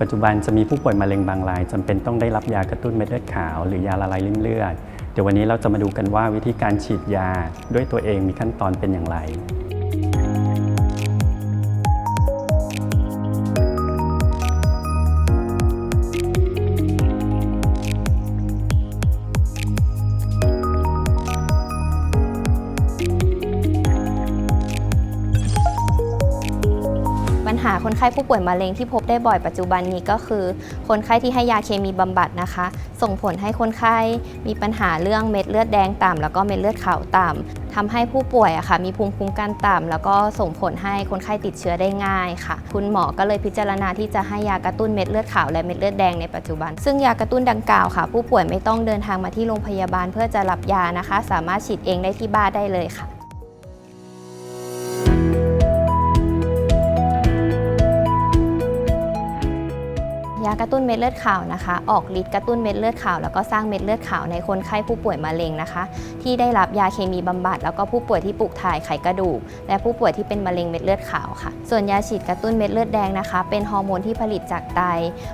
ปัจจุบันจะมีผู้ป่วยมะเร็งบางรายจำเป็นต้องได้รับยากระตุ้นเม็ดเลือดขาว หรือยาละลายริ่มเลือด เดี๋ยววันนี้เราจะมาดูกันว่าวิธีการฉีดยาด้วยตัวเองมีขั้นตอนเป็นอย่างไร ปัญหาคนไข้ผู้ป่วยมะเร็งที่พบได้บ่อยปัจจุบันนี้ก็คือ คนไข้ที่ให้ยาเคมีบำบัดนะคะ ส่งผลให้คนไข้มีปัญหาเรื่องเม็ดเลือดแดงต่ำแล้วก็เม็ดเลือดขาวต่ำทำให้ผู้ป่วยอะค่ะ มีภูมิคุ้มกันต่ำแล้วก็ส่งผลให้คนไข้ติดเชื้อได้ง่ายค่ะ คุณหมอก็เลยพิจารณาที่จะให้ยากระตุ้นเม็ดเลือดขาวและเม็ดเลือดแดงในปัจจุบัน ซึ่งยากระตุ้นดังกล่าวค่ะ ผู้ป่วยไม่ต้องเดินทางมาที่โรงพยาบาลเพื่อจะรับยานะคะ สามารถฉีดเองได้ที่บ้านได้เลยค่ะ ยากระตุ้นเม็ดเลือดขาวนะคะ ออกฤทธิ์กระตุ้นเม็ดเลือดขาวแล้วก็สร้างเม็ดเลือดขาวในคนไข้ผู้ป่วยมะเร็งนะคะ ที่ได้รับยาเคมีบำบัด แล้วก็ผู้ป่วยที่ปลูกถ่ายไขกระดูก และผู้ป่วยที่เป็นมะเร็งเม็ดเลือดขาวค่ะ ส่วนยาฉีดกระตุ้นเม็ดเลือดแดงนะคะ เป็นฮอร์โมนที่ผลิตจากไต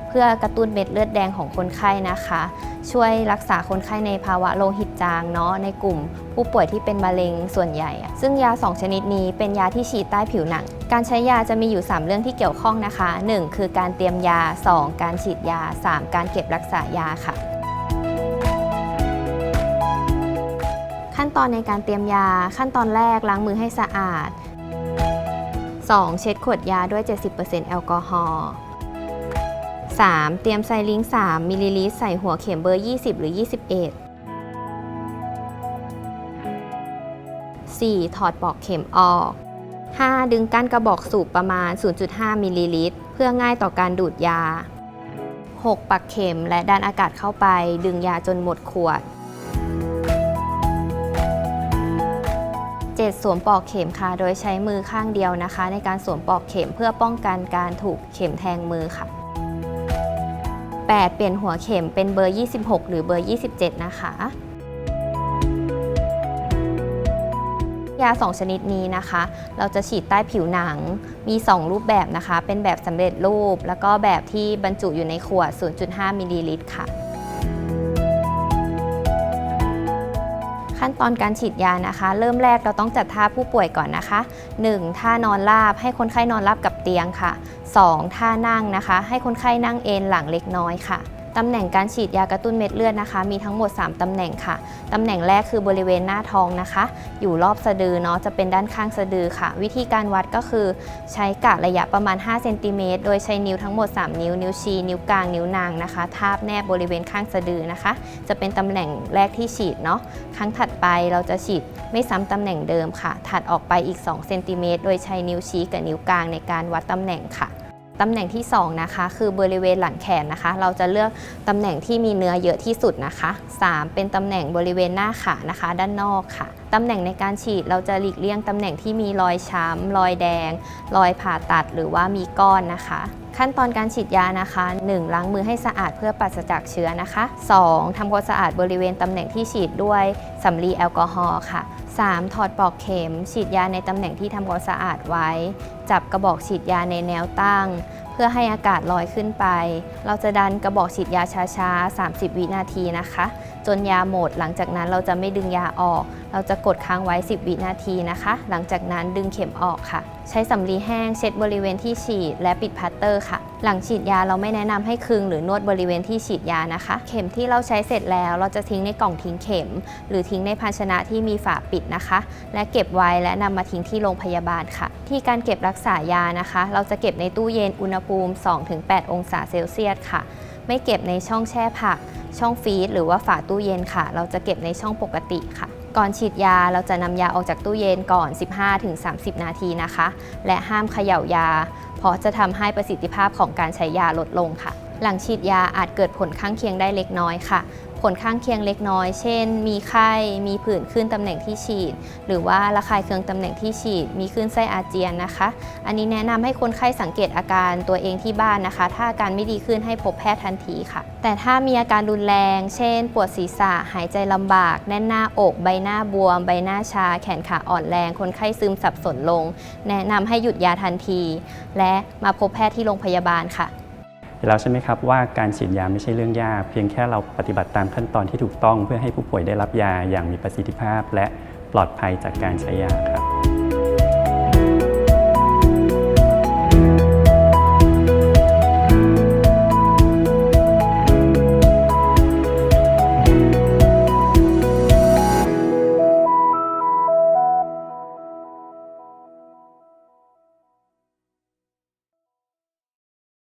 เพื่อกระตุ้นเม็ดเลือดแดงของคนไข้นะคะ ช่วยรักษาคนไข้ในภาวะโลหิตจางเนาะในกลุ่ม ผู้ป่วยที่เป็นมะเร็งส่วนใหญ่ ซึ่งยา 2 ชนิดนี้เป็นยาที่ฉีดใต้ผิวหนัง การใช้ยาจะมีอยู่ 3 เรื่องที่เกี่ยวข้องนะคะ 1. คือการเตรียมยา 2. การฉีดยา 3. การเก็บรักษายาค่ะขั้นตอนในการเตรียมยาขั้นตอนแรกล้างมือให้สะอาด 2. เช็ดขวดยาด้วย 70%แอลกอฮอล์ 3. เตรียมไซลิง 3มิลลิลิตรใส่หัวเข็มเบอร์ 20 หรือ 21 4. ถอดปลอกเข็มออก 5. ดึงก้านกระบอกสูบประมาณ 0.5 มิลลิลิตร เพื่อง่ายต่อการดูดยา 6. ปักเข็มและดันอากาศเข้าไป ดึงยาจนหมดขวด 7. สวมปลอกเข็มค่ะ โดยใช้มือข้างเดียวนะคะ ในการสวมปลอกเข็มเพื่อป้องกันการถูกเข็มแทงมือค่ะ 8. เปลี่ยนหัวเข็มเป็นเบอร์ 26 หรือเบอร์ 27 นะคะ ยา 2 ชนิดนี้นะคะ เราจะฉีดใต้ผิวหนัง มี 2 รูปแบบนะคะ เป็นแบบสำเร็จรูป แล้วก็แบบที่บรรจุอยู่ในขวด 0.5 มิลลิลิตรค่ะ ขั้นตอนการฉีดยานะคะ เริ่มแรกเราต้องจัดท่าผู้ป่วยก่อนนะคะ 1. ท่านอนราบให้คนไข้นอนราบกับเตียงค่ะ 2. ท่านั่งนะคะ ให้คนไข้นั่งเอนหลังเล็กน้อยค่ะ ตำแหน่งการฉีดยากระตุ้นเม็ดเลือดนะคะ มีทั้งหมด 3 ตำแหน่งค่ะ ตำแหน่งแรกคือบริเวณหน้าท้องนะคะ อยู่รอบสะดือเนาะจะเป็นด้านข้างสะดือค่ะ วิธีการวัดก็คือ ใช้กะระยะประมาณ5เซนติเมตรโดยใช้นิ้วทั้งหมด 3 นิ้ว นิ้วชี้นิ้วกลางนิ้วนางนะคะ ทาบแนบบริเวณข้างสะดือนะคะ จะเป็นตำแหน่งแรกที่ฉีดเนาะครั้งถัดไปเราจะฉีดไม่ซ้ำตำแหน่งเดิมค่ะ ถัดออกไปอีก2เซนติเมตรโดยใช้นิ้วชี้กับนิ้วกลางในการวัดตำแหน่งค่ะ ตำแหน่งที่2นะคะคือบริเวณหลังแขนนะคะ เราจะเลือกตำแหน่งที่มีเนื้อเยอะที่สุดนะคะ 3. เป็นตำแหน่งบริเวณหน้าขานะคะ ด้านนอกค่ะ ตำแหน่งในการฉีดเราจะหลีกเลี่ยงตำแหน่งที่มีรอยช้ำรอยแดง รอยผ่าตัดหรือว่ามีก้อนนะคะ ขั้นตอนการฉีดยานะคะ 1. ล้างมือให้สะอาดเพื่อปราศจากเชื้อนะคะ 2. ทำความสะอาดบริเวณตำแหน่งที่ฉีดด้วยสำลีแอลกอฮอล์ค่ะ 3. ถอดปลอกเข็ม ฉีดยาในตำแหน่งที่ทำความสะอาดไว้ จับกระบอกฉีดยาในแนวตั้ง เพื่อให้อากาศลอยขึ้นไป เราจะดันกระบอกฉีดยาช้าๆ 30 วินาทีนะคะ จนยาหมด หลังจากนั้นเราจะไม่ดึงยาออก เราจะกดค้างไว้ 10 วินาทีนะคะ หลังจากนั้นดึงเข็มออกค่ะ ใช้สำลีแห้งเช็ดบริเวณที่ฉีดและปิดพัตเตอร์ค่ะ หลังฉีดยาเราไม่แนะนำให้คึงหรือนวดบริเวณที่ฉีดยานะคะ เข็มที่เราใช้เสร็จแล้ว เราจะทิ้งในกล่องทิ้งเข็ม หรือทิ้งในภาชนะที่มีฝาปิดนะคะ และเก็บไว้และนำมาทิ้งที่โรงพยาบาลค่ะ ที่การเก็บรักษายานะคะ เราจะเก็บในตู้เย็นอุณหภูมิ 2-8 องศาเซลเซียสค่ะ ไม่เก็บในช่องแช่ผัก ช่องฟรีซหรือว่าฝาตู้เย็นค่ะ เราจะเก็บในช่องปกติค่ะ ก่อนฉีดยาเราจะนำยาออกจากตู้เย็นก่อน 15-30 นาทีนะคะ และห้ามเขย่ายา เพราะจะทำให้ประสิทธิภาพของการใช้ยาลดลงค่ะ หลังฉีดยาอาจเกิดผลข้างเคียงได้เล็กน้อยค่ะ ผลข้างเคียงเล็กน้อย เช่น มีไข้ มีผื่นขึ้นตำแหน่งที่ฉีด หรือว่าระคายเคืองตำแหน่งที่ฉีด มีขึ้นไส้อาเจียนนะคะ อันนี้แนะนำให้คนไข้สังเกตอาการตัวเองที่บ้านนะคะ ถ้าอาการไม่ดีขึ้นให้พบแพทย์ทันทีค่ะ แต่ถ้ามีอาการรุนแรง เช่น ปวดศีรษะ หายใจลำบาก แน่นหน้าอก ใบหน้าบวม ใบหน้าชา แขนขาอ่อนแรง คนไข้ซึมสับสนลง แนะนำให้หยุดยาทันที และมาพบแพทย์ที่โรงพยาบาลค่ะ แล้วใช่ไหมครับว่าการฉีดยาไม่ใช่เรื่องยาก เพียงแค่เราปฏิบัติตามขั้นตอนที่ถูกต้อง เพื่อให้ผู้ป่วยได้รับยาอย่างมีประสิทธิภาพ และปลอดภัยจากการใช้ยาครับ